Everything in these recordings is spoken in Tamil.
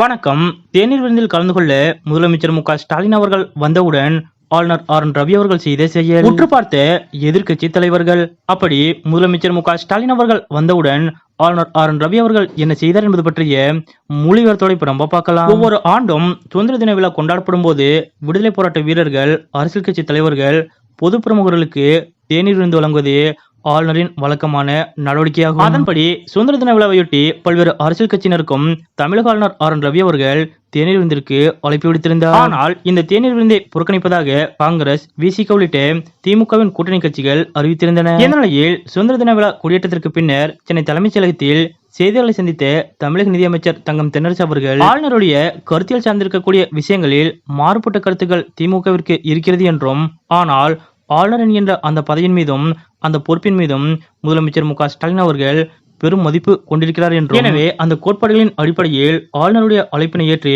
வணக்கம். தேநீர் விருந்தில் கலந்து கொள்ள முதலமைச்சர் மு ஸ்டாலின் அவர்கள் வந்தவுடன் ஆளுநர் ஆர் என் ரவி அவர்கள் செய்த செயல். உற்று பார்த்த எதிர்க்கட்சி தலைவர்கள். அப்படி முதலமைச்சர் மு ஸ்டாலின் அவர்கள் வந்தவுடன் ஆளுநர் ஆர் என் ரவி அவர்கள் என்ன செய்தார் என்பது பற்றிய மொழிவரத்தோட இப்ப நம்ம பார்க்கலாம். ஒவ்வொரு ஆண்டும் சுதந்திர தின விழா கொண்டாடப்படும் போது விடுதலை போராட்ட வீரர்கள் அரசியல் கட்சி தலைவர்கள் பொது பிரமுகர்களுக்கு தேநீர் விருந்து வழங்குவது ஆளுநரின் வழக்கமான நடவடிக்கையாகும். அதன்படி சுதந்திர தின விழாவையொட்டி பல்வேறு அரசியல் கட்சியினருக்கும் தமிழக ஆளுநர் ஆர். என். ரவி அவர்கள் தேநீர் விருந்திற்கு அழைப்பு விடுத்திருந்தார். ஆனால் இந்த தேநீர் விருந்தை புறக்கணிப்பதாக காங்கிரஸ் விசிக உள்ளிட்ட திமுகவின் கூட்டணி கட்சிகள் அறிவித்திருந்தன. இந்த நிலையில் சுதந்திர தின விழா கொடியேற்றத்திற்கு பின்னர் சென்னை தலைமைச் செயலகத்தில் செய்தியாளர்களை சந்தித்த தமிழக நிதியமைச்சர் தங்கம் தென்னரசு அவர்கள் ஆளுநருடைய கருத்தியல் சார்ந்திருக்கக்கூடிய விஷயங்களில் மாறுபட்ட கருத்துக்கள் திமுகவிற்கு இருக்கிறது என்றும் ஆனால் ஆளுநர் என்கின்ற அந்த பதவியின் மீதும் அந்த பொறுப்பின் மீதும் முதலமைச்சர் மு ஸ்டாலின் அவர்கள் பெரும் மதிப்பு கொண்டிருக்கிறார் என்றும் எனவே அந்த கோட்பாடுகளின் அடிப்படையில் ஆளுநருடைய அழைப்பினை ஏற்று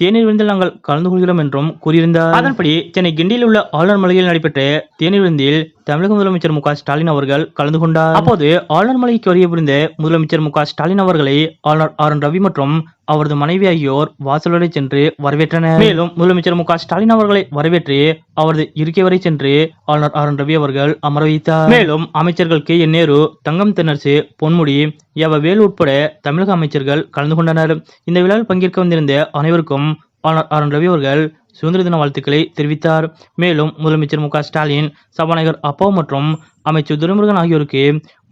தேநீர் விருந்தில் நாங்கள் கலந்து கொள்கிறோம் என்றும் கூறியிருந்தார். அதன்படி சென்னை கிண்டியில் உள்ள ஆளுநர் மலையில் நடைபெற்ற தேநீர் விருந்தில் தமிழக முதலமைச்சர் மு ஸ்டாலின் அவர்கள் கலந்து கொண்டார். அப்போது ஆளுநர் மலைக்கு வருகை புரிந்த முதலமைச்சர் மு ஸ்டாலின் அவர்களை ஆளுநர் ஆர் என் ரவி மற்றும் அவரது மனைவி ஆகியோர் வாசலுடைய சென்று வரவேற்றனர். மேலும் முதலமைச்சர் மு ஸ்டாலின் அவர்களை வரவேற்று அவரது இருக்கை வரை சென்று ஆளுநர் ஆர் என் ரவி அவர்கள் அமர வைத்தார். மேலும் அமைச்சர்கள் கே என் நேரு தங்கம் தென்னரசு பொன்முடி எவ வேல் உட்பட தமிழக அமைச்சர்கள் கலந்து கொண்டனர். இந்த விழாவில் பங்கேற்க வந்திருந்த அனைவருக்கும் ஆர் என் ரவி அவர்கள் சுதந்திர தின வாழ்த்துக்களை தெரிவித்தார். மேலும் முதலமைச்சர் மு ஸ்டாலின் சபாநாயகர் அப்பா மற்றும் அமைச்சர் துரைமுருகன் ஆகியோருக்கு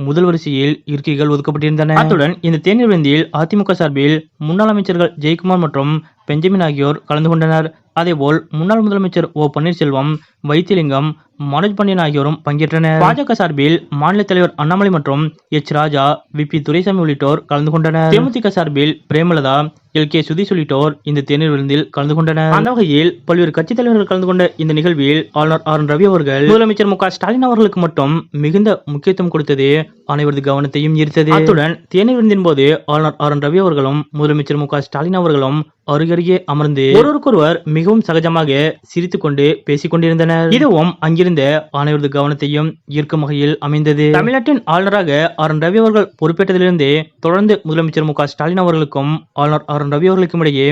முதல் வரிசையில் இருக்கைகள் ஒதுக்கப்பட்டிருந்தன. அத்துடன் இந்த தேநீர் விருந்தில் அதிமுக சார்பில் முன்னாள் அமைச்சர்கள் ஜெயக்குமார் மற்றும் பெஞ்சமின் ஆகியோர் கலந்து கொண்டனர். அதேபோல் முன்னாள் முதலமைச்சர் ஓ பன்னீர்செல்வம் வைத்திலிங்கம் மனோஜ் பாண்டியன் ஆகியோரும் பங்கேற்றனர். பாஜக சார்பில் மாநில தலைவர் அண்ணாமலை மற்றும் H. Raja V. P. Duraisamy உள்ளிட்டோர் கலந்து கொண்டனர். தேமுதிக சார்பில் பிரேமலதா எல். கே. சுதீஷ் உள்ளிட்டோர் இந்த தேநீர் விருந்தில் கலந்து கொண்டனர். அந்த வகையில் பல்வேறு கட்சித் தலைவர்கள் கலந்து கொண்ட இந்த நிகழ்வில் ஆளுநர் ஆர். என். ரவி அவர்கள் முதலமைச்சர் மு. ஸ்டாலின் அவர்களுக்கு மட்டும் மிகுந்த முக்கியத்துவம் கொடுத்தது அனைவரது கவனத்தையும் ஈர்த்தது. அத்துடன் தேநீர் விருந்தின் போது ஆளுநர் ஆர். என். ரவி அவர்களும் முதலமைச்சர் மு. ஸ்டாலின் அவர்களும் அருகருகே அமர்ந்து ஒருவருக்கொருவர் மிகவும் சகஜமாக சிரித்துக் கொண்டு பேசிக் கொண்டிருந்தனர். இதுவும் அங்கிருந்து இருந்த அனைவரது கவனத்தையும் ஈர்க்கும் வகையில் அமைந்தது. தமிழ்நாட்டின் ஆளுநராக ஆர். என். ரவி அவர்கள் பொறுப்பேற்றதிலிருந்து தொடர்ந்து முதலமைச்சர் மு. ஸ்டாலின் அவர்களுக்கும் ஆளுநர் ஆர். என். ரவி அவர்களுக்கும் இடையே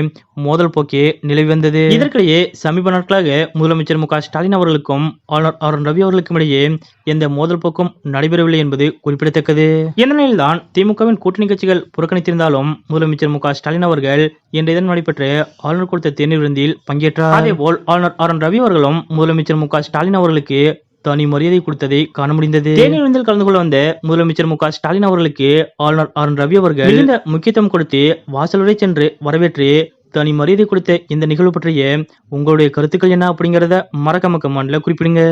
மோதல் போக்கே நிலவி வந்தது. இதற்கிடையே சமீப நாட்களாக முதலமைச்சர் மு. ஸ்டாலின் அவர்களுக்கும் ஆளுநர் ஆர். என். ரவி அவர்களுக்கும் இடையே எந்த மோதல் போக்கும் நடைபெறவில்லை என்பது குறிப்பிடத்தக்கது. இந்த நிலையில்தான் திமுகவின் கூட்டணி கட்சிகள் புறக்கணித்திருந்தாலும் முதலமைச்சர் மு. ஸ்டாலின் அவர்கள் இன்றைய தினம் நடைபெற்ற ஆளுநர் கொடுத்த தேநீர் விருந்தில் பங்கேற்றார். அதேபோல் ஆளுநர் ஆர். என். ரவி அவர்களும் முதலமைச்சர் மு. ஸ்டாலின் அவர்களுக்கு தனி மரியாதை கொடுத்ததை காண முடிந்தது. தேநீர் விருந்தில் கலந்து கொள்ள வந்த முதலமைச்சர் மு ஸ்டாலின் அவர்களுக்கு ஆளுநர் ஆர் ரவி அவர்கள் மிகுந்த முக்கியத்துவம் கொடுத்து வாசல் வரை சென்று வரவேற்று தனி மரியாதை கொடுத்த இந்த நிகழ்வு பற்றிய உங்களுடைய கருத்துக்கள் என்ன அப்படிங்கறத மறக்காம கமெண்ட்ல குறிப்பிடுங்க.